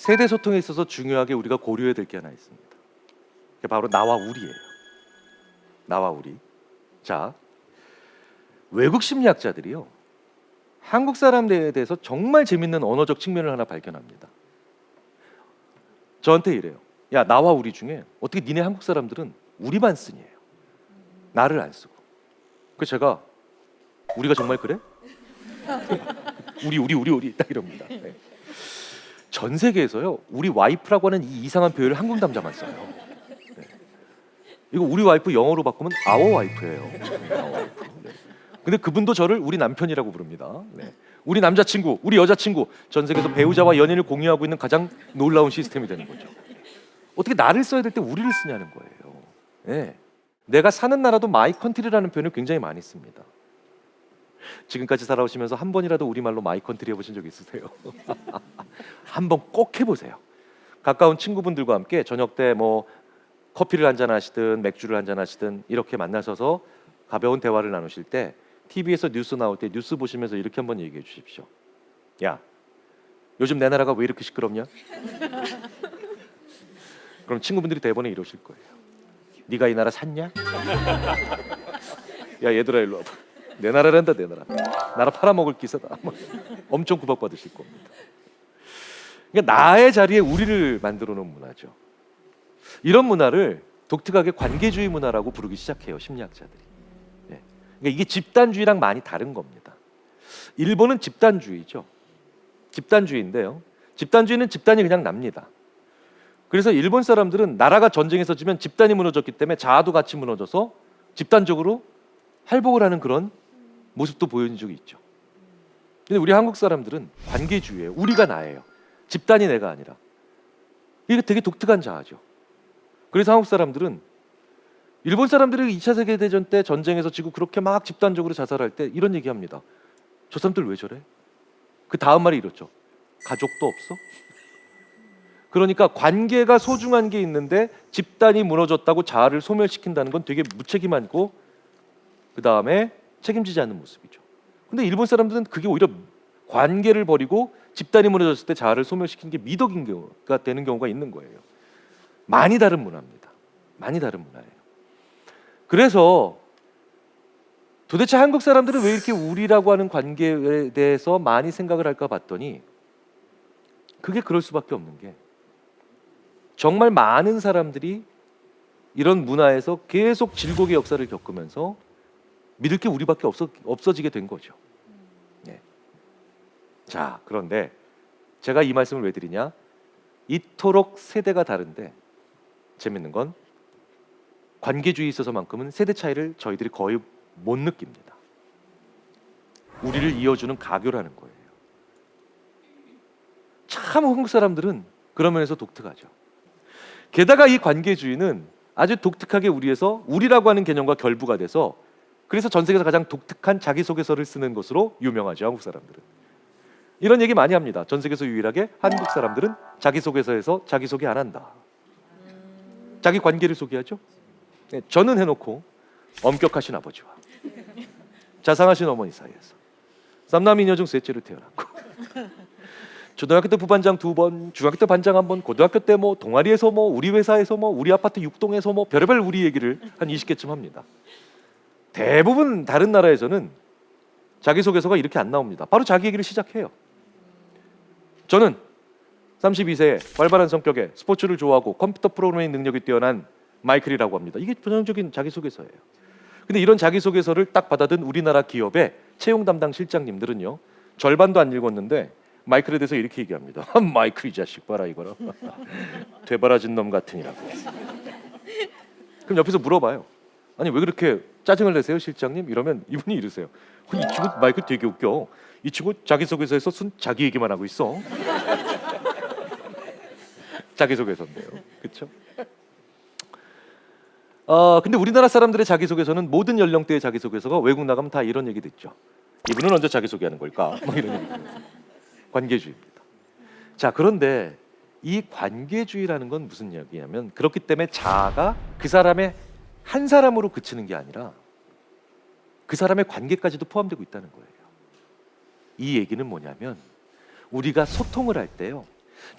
세대 소통에 있어서 중요하게 우리가 고려해야 될 게 하나 있습니다. 그게 바로 나와 우리예요. 나와 우리. 자, 외국 심리학자들이요. 한국 사람들에 대해서 정말 재밌는 언어적 측면을 하나 발견합니다. 저한테 이래요. 야, 나와 우리 중에 어떻게 니네 한국 사람들은 우리만 쓰니에요. 나를 안 쓰고. 그 제가 우리가 정말 그래? 우리 우리 우리 우리 딱 이럽니다. 네. 전 세계에서요 우리 와이프라고 하는 이 이상한 표현을 한국 남자만 써요. 네. 이거 우리 와이프 영어로 바꾸면 아워 와이프예요. 네, our 와이프. 네. 근데 그분도 저를 우리 남편이라고 부릅니다. 네. 우리 남자친구, 우리 여자친구, 전 세계에서 배우자와 연인을 공유하고 있는 가장 놀라운 시스템이 되는 거죠. 어떻게 나를 써야 될 때 우리를 쓰냐는 거예요. 네. 내가 사는 나라도 마이 컨트리라는 표현을 굉장히 많이 씁니다. 지금까지 살아오시면서 한 번이라도 우리말로 마이 컨트리 해보신 적 있으세요? 한번 꼭 해보세요. 가까운 친구분들과 함께 저녁 때 뭐 커피를 한잔 하시든 맥주를 한잔 하시든 이렇게 만나셔서 가벼운 대화를 나누실 때 TV에서 뉴스 나올 때 뉴스 보시면서 이렇게 한번 얘기해 주십시오. 야, 요즘 내 나라가 왜 이렇게 시끄럽냐? 그럼 친구분들이 대번에 이러실 거예요. 네가 이 나라 샀냐? 야 얘들아 일로 와봐. 내 나라란다 내 나라. 나라 팔아먹을 기세다. 뭐 엄청 구박받으실 겁니다. 그러니까 나의 자리에 우리를 만들어 놓은 문화죠. 이런 문화를 독특하게 관계주의 문화라고 부르기 시작해요 심리학자들이. 예. 그러니까 이게 집단주의랑 많이 다른 겁니다. 일본은 집단주의죠. 집단주의인데요. 집단주의는 집단이 그냥 납니다. 그래서 일본 사람들은 나라가 전쟁에서 지면 집단이 무너졌기 때문에 자아도 같이 무너져서 집단적으로 할복을 하는 그런 모습도 보여준 적이 있죠. 근데 우리 한국 사람들은 관계주의예요. 우리가 나예요. 집단이 내가 아니라. 이게 되게 독특한 자아죠. 그래서 한국 사람들은 일본 사람들이 2차 세계 대전 때 전쟁에서 지고 그렇게 막 집단적으로 자살할 때 이런 얘기합니다. 저 사람들 왜 저래? 그 다음 말이 이렇죠. 가족도 없어? 그러니까 관계가 소중한 게 있는데 집단이 무너졌다고 자아를 소멸시킨다는 건 되게 무책임하고 그 다음에 책임지지 않는 모습이죠. 근데 일본 사람들은 그게 오히려 관계를 버리고 집단이 무너졌을 때 자아를 소멸시키는 게 미덕인 경우가 되는 경우가 있는 거예요. 많이 다른 문화입니다. 많이 다른 문화예요. 그래서 도대체 한국 사람들은 왜 이렇게 우리라고 하는 관계에 대해서 많이 생각을 할까 봤더니 그게 그럴 수밖에 없는 게 정말 많은 사람들이 이런 문화에서 계속 질곡의 역사를 겪으면서 믿을 게 우리밖에 없어, 없어지게 된 거죠. 네. 자, 그런데 제가 이 말씀을 왜 드리냐? 이토록 세대가 다른데 재밌는 건 관계주의에 있어서만큼은 세대 차이를 저희들이 거의 못 느낍니다. 우리를 이어주는 가교라는 거예요. 참 한국 사람들은 그런 면에서 독특하죠. 게다가 이 관계주의는 아주 독특하게 우리에서 우리라고 하는 개념과 결부가 돼서 그래서 전 세계에서 가장 독특한 자기소개서를 쓰는 것으로 유명하죠 한국 사람들은. 이런 얘기 많이 합니다. 전 세계에서 유일하게 한국 사람들은 자기소개서에서 자기소개 안 한다. 자기 관계를 소개하죠? 네, 저는 해놓고 엄격하신 아버지와 자상하신 어머니 사이에서 쌈남 이녀 중 셋째로 태어났고 초등학교 때 부반장 두 번, 중학교 때 반장 한 번, 고등학교 때 뭐 동아리에서 뭐 우리 회사에서 뭐 우리 아파트 6동에서 뭐 별의별 우리 얘기를 한 20개쯤 합니다. 대부분 다른 나라에서는 자기소개서가 이렇게 안 나옵니다. 바로 자기 얘기를 시작해요. 저는 32세에 활발한 성격에 스포츠를 좋아하고 컴퓨터 프로그래밍 능력이 뛰어난 마이클이라고 합니다. 이게 전형적인 자기소개서예요. 근데 이런 자기소개서를 딱 받아든 우리나라 기업의 채용 담당 실장님들은요. 절반도 안 읽었는데 마이클에 대해서 이렇게 얘기합니다. 마이클 이 자식 봐라 이거라. 되바라진 놈 같으니라고. 그럼 옆에서 물어봐요. 아니 왜 그렇게 짜증을 내세요 실장님? 이러면 이분이 이러세요. 어, 이 친구 마이클 되게 웃겨. 이 친구 자기소개서에서 순 자기 얘기만 하고 있어. 자기소개서인데요. 그렇죠? 어, 근데 우리나라 사람들의 자기소개서는 모든 연령대의 자기소개서가 외국 나가면 다 이런 얘기 듣죠. 이분은 언제 자기소개하는 걸까? 뭐 이런 얘기. 관계주의입니다. 자, 그런데 이 관계주의라는 건 무슨 이야기냐면 그렇기 때문에 자아가 그 사람의 한 사람으로 그치는 게 아니라 그 사람의 관계까지도 포함되고 있다는 거예요. 이 얘기는 뭐냐면 우리가 소통을 할 때요.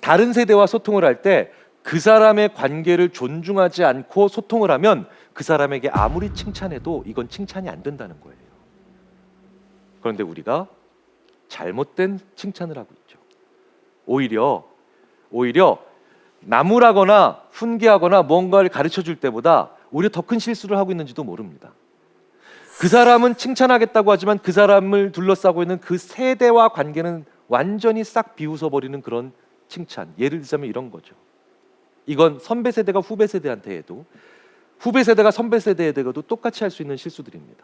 다른 세대와 소통을 할 때 그 사람의 관계를 존중하지 않고 소통을 하면 그 사람에게 아무리 칭찬해도 이건 칭찬이 안 된다는 거예요. 그런데 우리가 잘못된 칭찬을 하고 있죠. 오히려 오히려 나무라거나 훈계하거나 뭔가를 가르쳐 줄 때보다 오히려 더 큰 실수를 하고 있는지도 모릅니다. 그 사람은 칭찬하겠다고 하지만 그 사람을 둘러싸고 있는 그 세대와 관계는 완전히 싹 비웃어 버리는 그런 칭찬. 예를 들자면 이런 거죠. 이건 선배 세대가 후배 세대한테 해도 후배 세대가 선배 세대에게도 똑같이 할 수 있는 실수들입니다.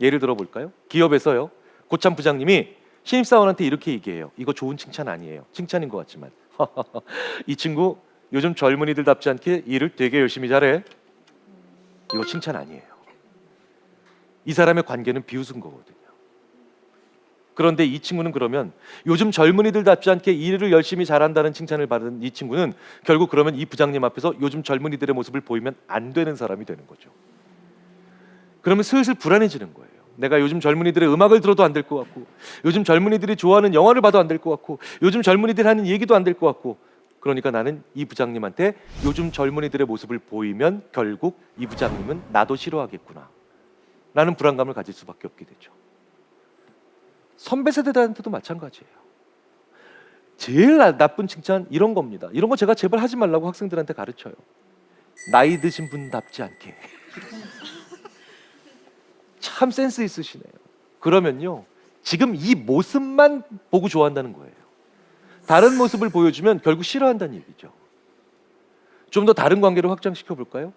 예를 들어 볼까요? 기업에서요. 고참 부장님이 신입사원한테 이렇게 얘기해요. 이거 좋은 칭찬 아니에요. 칭찬인 것 같지만 이 친구 요즘 젊은이들답지 않게 일을 되게 열심히 잘해. 이거 칭찬 아니에요. 이 사람의 관계는 비웃은 거거든요. 그런데 이 친구는 그러면 요즘 젊은이들답지 않게 일을 열심히 잘한다는 칭찬을 받은 이 친구는 결국 그러면 이 부장님 앞에서 요즘 젊은이들의 모습을 보이면 안 되는 사람이 되는 거죠. 그러면 슬슬 불안해지는 거예요. 내가 요즘 젊은이들의 음악을 들어도 안 될 것 같고, 요즘 젊은이들이 좋아하는 영화를 봐도 안 될 것 같고, 요즘 젊은이들이 하는 얘기도 안 될 것 같고, 그러니까 나는 이 부장님한테 요즘 젊은이들의 모습을 보이면 결국 이 부장님은 나도 싫어하겠구나. 라는 불안감을 가질 수밖에 없게 되죠. 선배 세대들한테도 마찬가지예요. 제일 나- 나쁜 칭찬 이런 겁니다. 이런 거 제가 제발 하지 말라고 학생들한테 가르쳐요. 나이 드신 분답지 않게. 참 센스 있으시네요. 그러면요. 지금 이 모습만 보고 좋아한다는 거예요. 다른 모습을 보여주면 결국 싫어한다는 얘기죠. 좀 더 다른 관계를 확장시켜 볼까요?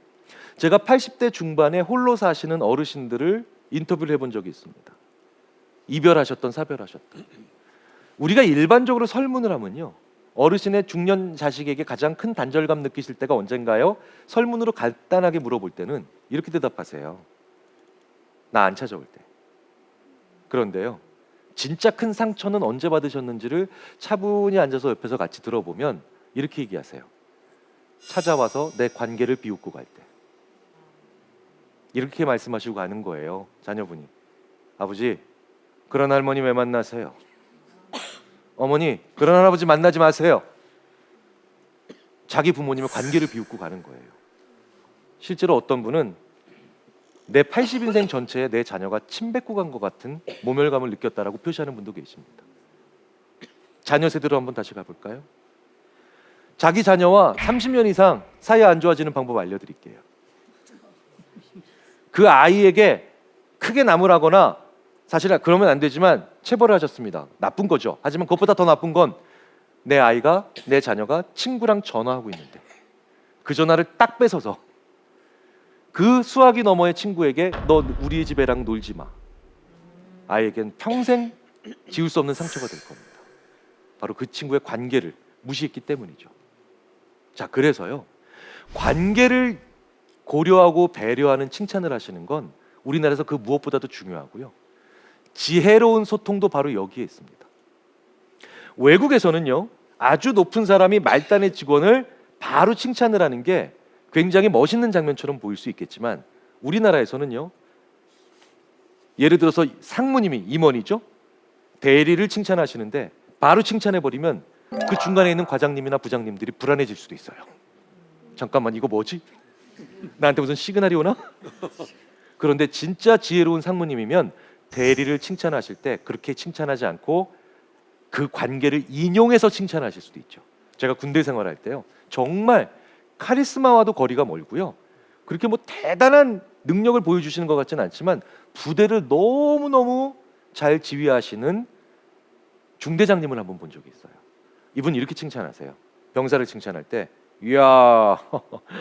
제가 80대 중반에 홀로 사시는 어르신들을 인터뷰를 해본 적이 있습니다. 이별하셨던 사별하셨던. 우리가 일반적으로 설문을 하면요. 어르신의 중년 자식에게 가장 큰 단절감 느끼실 때가 언젠가요? 설문으로 간단하게 물어볼 때는 이렇게 대답하세요. 나 안 찾아올 때. 그런데요. 진짜 큰 상처는 언제 받으셨는지를 차분히 앉아서 옆에서 같이 들어보면 이렇게 얘기하세요. 찾아와서 내 관계를 비웃고 갈 때. 이렇게 말씀하시고 가는 거예요. 자녀분이. 아버지, 그런 할머니 왜 만나세요? 어머니, 그런 할아버지 만나지 마세요. 자기 부모님의 관계를 비웃고 가는 거예요. 실제로 어떤 분은 내 80인생 전체에 내 자녀가 침 뱉고 간 것 같은 모멸감을 느꼈다라고 표시하는 분도 계십니다. 자녀 세대로 한번 다시 가볼까요? 자기 자녀와 30년 이상 사이 안 좋아지는 방법 알려드릴게요. 그 아이에게 크게 나무라거나 사실 그러면 안 되지만 체벌을 하셨습니다. 나쁜 거죠. 하지만 그것보다 더 나쁜 건 내 아이가 내 자녀가 친구랑 전화하고 있는데 그 전화를 딱 뺏어서 그 수화기 너머의 친구에게 너 우리 집 애랑 놀지 마. 아이에겐 평생 지울 수 없는 상처가 될 겁니다. 바로 그 친구의 관계를 무시했기 때문이죠. 자, 그래서요. 관계를 고려하고 배려하는 칭찬을 하시는 건 우리나라에서 그 무엇보다도 중요하고요. 지혜로운 소통도 바로 여기에 있습니다. 외국에서는요. 아주 높은 사람이 말단의 직원을 바로 칭찬을 하는 게 굉장히 멋있는 장면처럼 보일 수 있겠지만 우리나라에서는요. 예를 들어서 상무님이 임원이죠. 대리를 칭찬하시는데 바로 칭찬해 버리면 그 중간에 있는 과장님이나 부장님들이 불안해질 수도 있어요. 잠깐만 이거 뭐지? 나한테 무슨 시그널이 오나? 그런데 진짜 지혜로운 상무님이면 대리를 칭찬하실 때 그렇게 칭찬하지 않고 그 관계를 인용해서 칭찬하실 수도 있죠. 제가 군대 생활할 때요. 정말 카리스마와도 거리가 멀고요. 그렇게 뭐 대단한 능력을 보여주시는 것 같지는 않지만 부대를 너무 너무 잘 지휘하시는 중대장님을 한번 본 적이 있어요. 이분 이렇게 칭찬하세요. 병사를 칭찬할 때, 이야,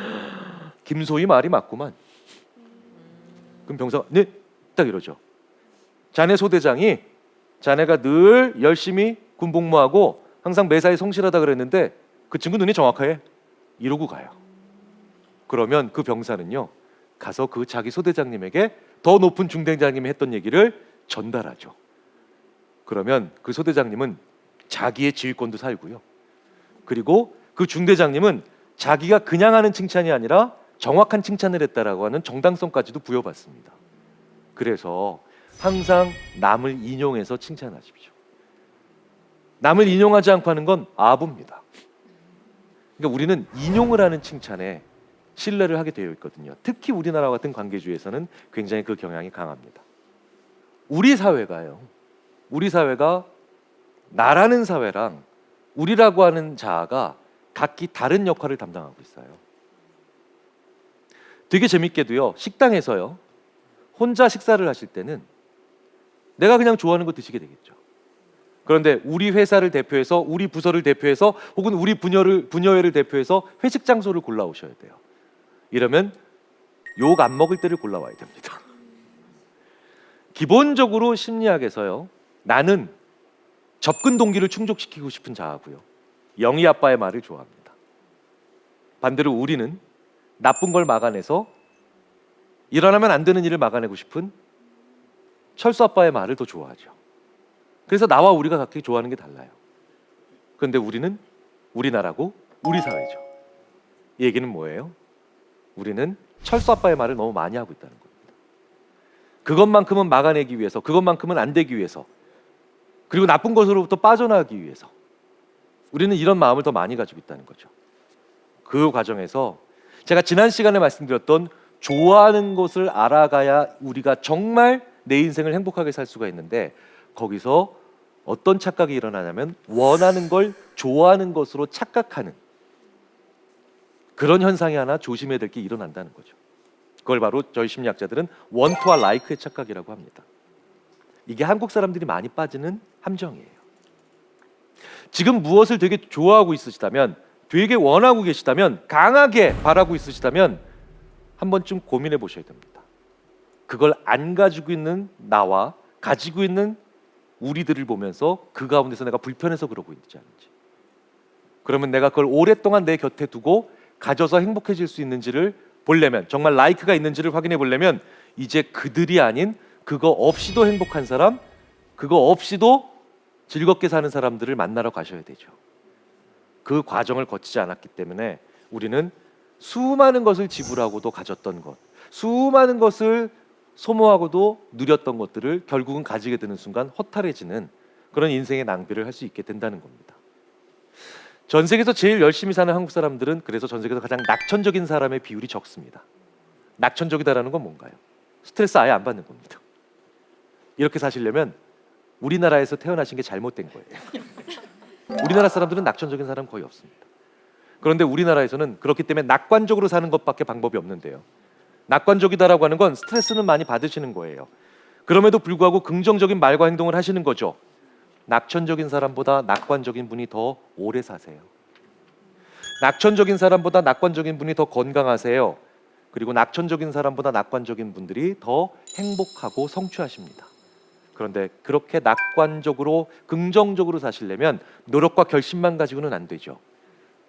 김소희 말이 맞구만. 그럼 병사가 네, 딱 이러죠. 자네 소대장이 자네가 늘 열심히 군 복무하고 항상 매사에 성실하다 그랬는데 그 친구 눈이 정확해. 이러고 가요. 그러면 그 병사는요 가서 그 자기 소대장님에게 더 높은 중대장님이 했던 얘기를 전달하죠. 그러면 그 소대장님은 자기의 지휘권도 살고요. 그리고 그 중대장님은 자기가 그냥 하는 칭찬이 아니라 정확한 칭찬을 했다라고 하는 정당성까지도 부여받습니다. 그래서 항상 남을 인용해서 칭찬하십시오. 남을 인용하지 않고 하는 건 아부입니다. 그러니까 우리는 인용을 하는 칭찬에 신뢰를 하게 되어 있거든요. 특히 우리나라 같은 관계주의에서는 굉장히 그 경향이 강합니다. 우리 사회가요. 우리 사회가 나라는 사회랑 우리라고 하는 자아가 각기 다른 역할을 담당하고 있어요. 되게 재밌게도요. 식당에서요. 혼자 식사를 하실 때는 내가 그냥 좋아하는 거 드시게 되겠죠. 그런데 우리 회사를 대표해서 우리 부서를 대표해서 혹은 우리 분야를 분야회를 대표해서 회식 장소를 골라 오셔야 돼요. 이러면 욕 안 먹을 때를 골라 와야 됩니다. 기본적으로 심리학에서요. 나는 접근 동기를 충족시키고 싶은 자아고요. 영희 아빠의 말을 좋아합니다. 반대로 우리는 나쁜 걸 막아내서 일어나면 안 되는 일을 막아내고 싶은 철수 아빠의 말을 더 좋아하죠. 그래서 나와 우리가 각기 좋아하는 게 달라요. 그런데 우리는 우리나라고 우리 사회죠. 이 얘기는 뭐예요? 우리는 철수 아빠의 말을 너무 많이 하고 있다는 겁니다. 그것만큼은 막아내기 위해서, 그것만큼은 안 되기 위해서, 그리고 나쁜 것으로부터 빠져나가기 위해서 우리는 이런 마음을 더 많이 가지고 있다는 거죠. 그 과정에서 제가 지난 시간에 말씀드렸던 좋아하는 것을 알아가야 우리가 정말 내 인생을 행복하게 살 수가 있는데 거기서 어떤 착각이 일어나냐면 원하는 걸 좋아하는 것으로 착각하는 그런 현상이 하나 조심해야 될 게 일어난다는 거죠. 그걸 바로 저희 심리학자들은 원투와 라이크의 착각이라고 합니다. 이게 한국 사람들이 많이 빠지는 함정이에요. 지금 무엇을 되게 좋아하고 있으시다면, 되게 원하고 계시다면, 강하게 바라고 있으시다면 한 번쯤 고민해 보셔야 됩니다. 그걸 안 가지고 있는 나와 가지고 있는 우리들을 보면서 그 가운데서 내가 불편해서 그러고 있지 않은지. 그러면 내가 그걸 오랫동안 내 곁에 두고 가져서 행복해질 수 있는지를 보려면 정말 라이크가 있는지를 확인해 보려면 이제 그들이 아닌 그거 없이도 행복한 사람, 그거 없이도 즐겁게 사는 사람들을 만나러 가셔야 되죠. 그 과정을 거치지 않았기 때문에 우리는 수많은 것을 지불하고도 가졌던 것, 수많은 것을 소모하고도 누렸던 것들을 결국은 가지게 되는 순간 허탈해지는 그런 인생의 낭비를 할 수 있게 된다는 겁니다. 전 세계에서 제일 열심히 사는 한국 사람들은 그래서 전 세계에서 가장 낙천적인 사람의 비율이 적습니다. 낙천적이다라는 건 뭔가요? 스트레스 아예 안 받는 겁니다. 이렇게 사시려면 우리나라에서 태어나신 게 잘못된 거예요. 우리나라 사람들은 낙천적인 사람 거의 없습니다. 그런데 우리나라에서는 그렇기 때문에 낙관적으로 사는 것밖에 방법이 없는데요. 낙관적이다라고 하는 건 스트레스는 많이 받으시는 거예요. 그럼에도 불구하고 긍정적인 말과 행동을 하시는 거죠. 낙천적인 사람보다 낙관적인 분이 더 오래 사세요. 낙천적인 사람보다 낙관적인 분이 더 건강하세요. 그리고 낙천적인 사람보다 낙관적인 분들이 더 행복하고 성취하십니다. 그런데 그렇게 낙관적으로 긍정적으로 사시려면 노력과 결심만 가지고는 안 되죠.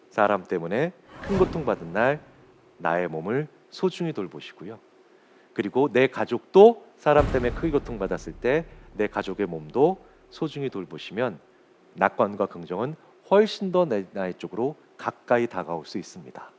사람 때문에 큰 고통 받은 날 나의 몸을 소중히 돌보시고요. 그리고 내 가족도 사람 때문에 크게 고통 받았을 때 내 가족의 몸도 소중히 돌보시면 낙관과 긍정은 훨씬 더 내 나의 쪽으로 가까이 다가올 수 있습니다.